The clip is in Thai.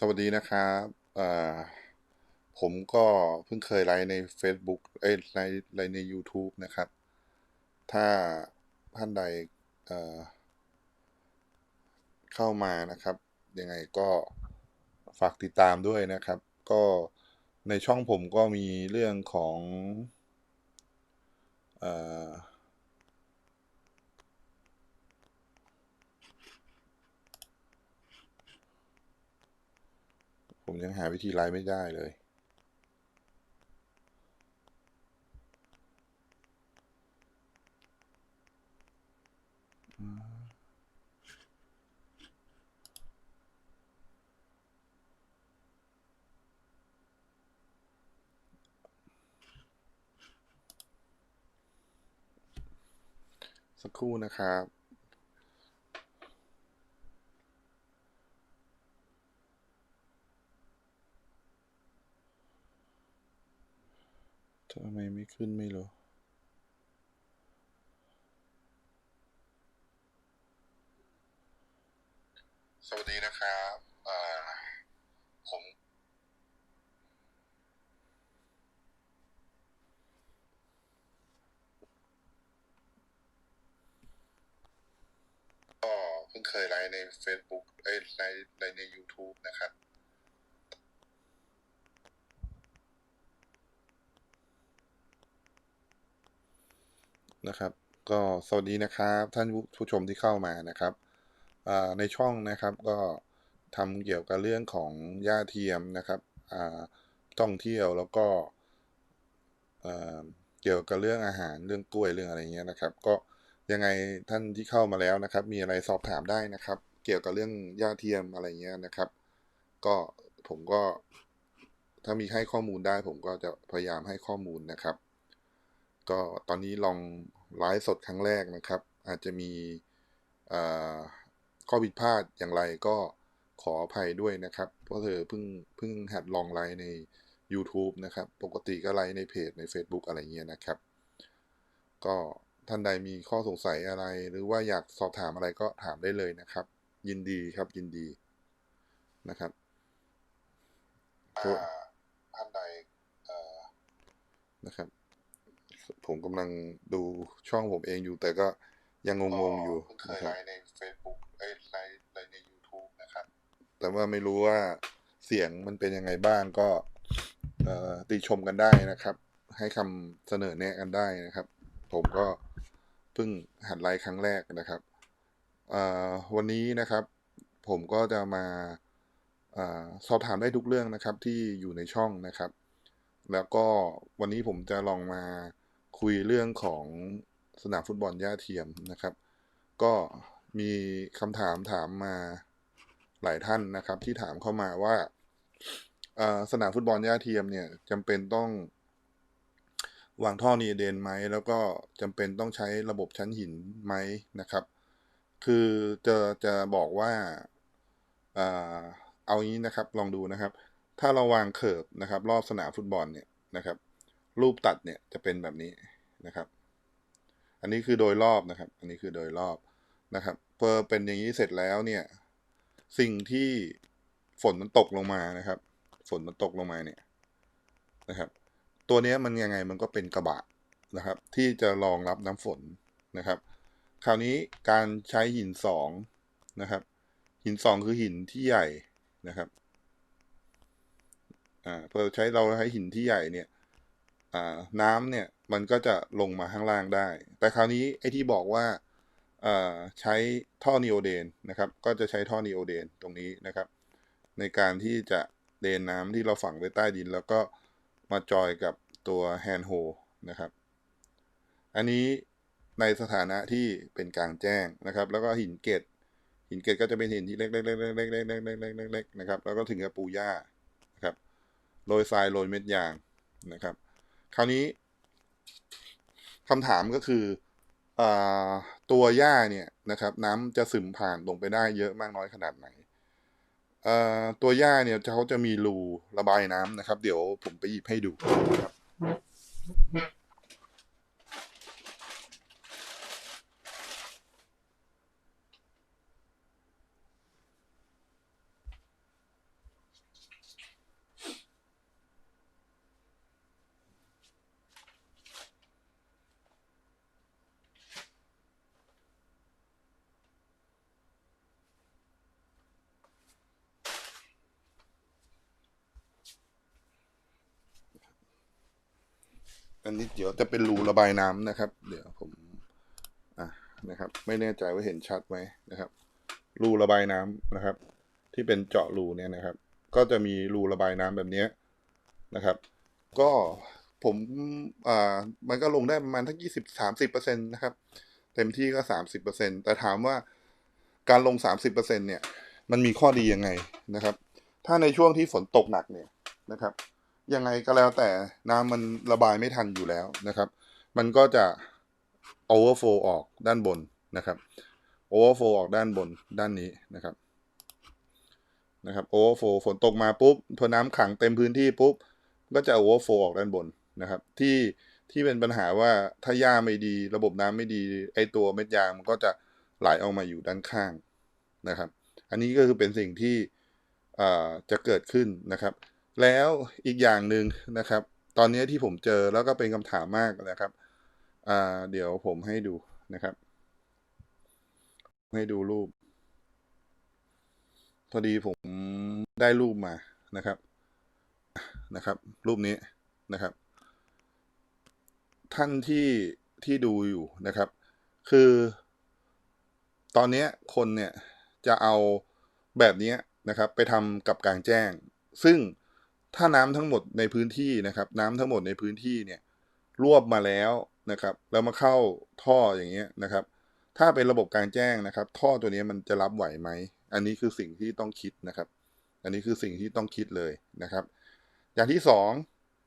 สวัสดีนะครับผมก็เพิ่งเคยไลฟ์ใน Facebook เอ้ยไลฟ์ไลฟ์ใน YouTube นะครับ ถ้าท่านใดเเข้ามานะครับ ยังไงก็ฝากติดตามด้วยนะครับ ก็ในช่องผมก็มีเรื่องของ เอ่อ ยังหาวิธีไลฟ์ไม่ได้เลย สักครู่นะครับ ทำไมไม่ขึ้นไม่รู้สวัสดีนะครับผมก็เพิ่งเคยไลฟ์ใน Facebook เอ้ยไลฟ์ไลฟ์ใน YouTube นะครับ นะครับ ก็สวัสดีนะครับ ท่านผู้ชมที่เข้ามานะครับในช่องนะครับก็ทำเกี่ยวกับเรื่องของหญ้าเทียมนะครับอ่าท่องเที่ยวแล้วก็เกี่ยวกับเรื่องอาหารเรื่องกล้วยเรื่องอะไรเงี้ยนะครับ ก็ยังไงท่านที่เข้ามาแล้วนะครับ มีอะไรสอบถามได้นะครับ เกี่ยวกับเรื่องหญ้าเทียมอะไรเงี้ยนะครับ ก็ผมก็ถ้ามีให้ข้อมูลได้ผมก็จะพยายามให้ข้อมูลนะครับ ก็ตอนนี้ลอง ไลฟ์สดครั้งแรกนะครับ อาจจะมีข้อผิดพลาดอย่างไรก็ขออภัยด้วยนะครับ เพราะเธอเพิ่งเพิ่งหัดลองไลฟ์ใน YouTube นะครับ ปกติก็ไลฟ์ในเพจใน Facebook อะไรเงี้ยนะครับ ก็ท่านใดมีข้อสงสัยอะไร หรือว่าอยากสอบถามอะไรก็ถามได้เลยนะครับ ยินดีครับยินดีนะครับท่านใดนะครับ ผมกำลังดูช่องผมเองอยู่ แต่ก็ยังงงๆอยู่นะครับใน Facebook เอ้ยไลฟ์ไลฟ์ใน YouTube นะครับ แต่ว่าไม่รู้ว่าเสียงมันเป็นยังไงบ้างก็ติชมกันได้นะครับ ให้คำเสนอแนะกันได้นะครับ ผมก็เพิ่งหัดไลฟ์ครั้งแรกนะครับวันนี้นะครับ ผมก็จะมาสอบถามได้ทุกเรื่องนะครับที่อยู่ในช่องนะครับ แล้วก็วันนี้ผมจะลองมา คุยเรื่องของสนามฟุตบอลหญ้าเทียมนะครับ ก็มีคำถามถามมาหลายท่านนะครับ ที่ถามเข้ามาว่าสนามฟุตบอลหญ้าเทียมเนี่ยจำเป็นต้องวางท่อนีเดนไหม แล้วก็จำเป็นต้องใช้ระบบชั้นหินไหมนะครับ คือจะจะบอกว่าเอางี้นะครับ ลองดูนะครับ ถ้าเราวางเคิร์ฟนะครับ รอบสนามฟุตบอลเนี่ยนะครับ รูปตัดเนี่ยจะเป็นแบบนี้นะครับ อันนี้คือโดยรอบนะครับ อันนี้คือโดยรอบนะครับเพอเป็นอย่างนี้เสร็จแล้วเนี่ย สิ่งที่ฝนมันตกลงมานะครับ ฝนมันตกลงมาเนี่ยนะครับ ตัวนี้มันยังไงมันก็เป็นกระบะนะครับ ที่จะรองรับน้ำฝนนะครับ คราวนี้การใช้หินสองนะครับ หินสองคือหินที่ใหญ่นะครับอ่าพอใช้เราใช้หินที่ใหญ่เนี่ย น้ำเนี่ยมันก็จะลงมาข้างล่างได้ แต่คราวนี้ไอ้ที่บอกว่าใช้ท่อนีโอเดนนะครับ ก็จะใช้ท่อนีโอเดนตรงนี้นะครับ ในการที่จะเดนน้ำที่เราฝังไว้ใต้ดิน แล้วก็มาจอยกับตัวแฮนด์โฮนะครับ อันนี้ในสถานะที่เป็นกลางแจ้งนะครับ แล้วก็หินเกตหินเกตก็จะเป็นหินที่เล็กๆๆๆๆๆๆๆนะครับ แล้วก็ถึงกับปูหญ้านะครับโรยทรายโรยเม็ดยางนะครับ คราวนี้คำถามก็คืออตัวหญ้าเนี่ยนะครับ น้ำจะซึมผ่านลงไปได้เยอะมากน้อยขนาดไหนตัวหญ้าเนี่ยเขาจะมีรูระบายน้ำนะครับ เดี๋ยวผมไปหยิบให้ดูครับ อันนี้เดี๋ยวจะเป็นรูระบายน้ำนะครับ เดี๋ยวผมอะนะครับ ไม่แน่ใจว่าเห็นชัดไหมนะครับ รูระบายน้ำนะครับ ที่เป็นเจาะรูเนี่ยนะครับ ก็จะมีรูระบายน้ำแบบเนี้นะครับ ก็ผมอ่ามันก็ลงได้ประมาณทั้งยี่สิบสามสิบเปอร์เซ็นตนะครับ เต็มที่ก็สามสิบเปอร์เซ็นแต่ถามว่าการลงสามสิบเปอร์เซ็นเนี่ย มันมีข้อดียังไงนะครับ ถ้าในช่วงที่ฝนตกหนักเนี่ยนะครับ ยังไงก็แล้วแต่น้ำมันระบายไม่ทันอยู่แล้วนะครับ มันก็จะ overflow ออกด้านบนนะครับ overflow ออกด้านบนด้านนี้นะครับนะครับ overflow ฝนตกมาปุ๊บพอน้ำขังเต็มพื้นที่ปุ๊บก็จะ overflow ออกด้านบนนะครับ ที่ที่เป็นปัญหาว่าถ้าหญ้าไม่ดี ระบบน้ำไม่ดีไอตัวเม็ดยางมันก็จะไหลออกมาอยู่ด้านข้างนะครับ อันนี้ก็คือเป็นสิ่งที่อ่าจะเกิดขึ้นนะครับ แล้วอีกอย่างหนึ่งนะครับ ตอนนี้ที่ผมเจอแล้วก็เป็นคำถามมากนะครับอ่าเดี๋ยวผมให้ดูนะครับ ให้ดูรูป พอดีผมได้รูปมานะครับนะครับ รูปนี้นะครับ ท่านที่ที่ดูอยู่นะครับ คือ ตอนนี้คนเนี่ยจะเอาแบบนี้นะครับ ไปทำกับกลางแจ้ง ซึ่ง ถ้าน้ำทั้งหมดในพื้นที่นะครับ น้ำทั้งหมดในพื้นที่เนี่ยรวบมาแล้วนะครับ แล้วมาเข้าท่ออย่างเงี้ยนะครับ ถ้าเป็นระบบกลางแจ้งนะครับ ท่อตัวนี้มันจะรับไหวไหม อันนี้คือสิ่งที่ต้องคิดนะครับ อันนี้คือสิ่งที่ต้องคิดเลยนะครับ อย่างที่สอง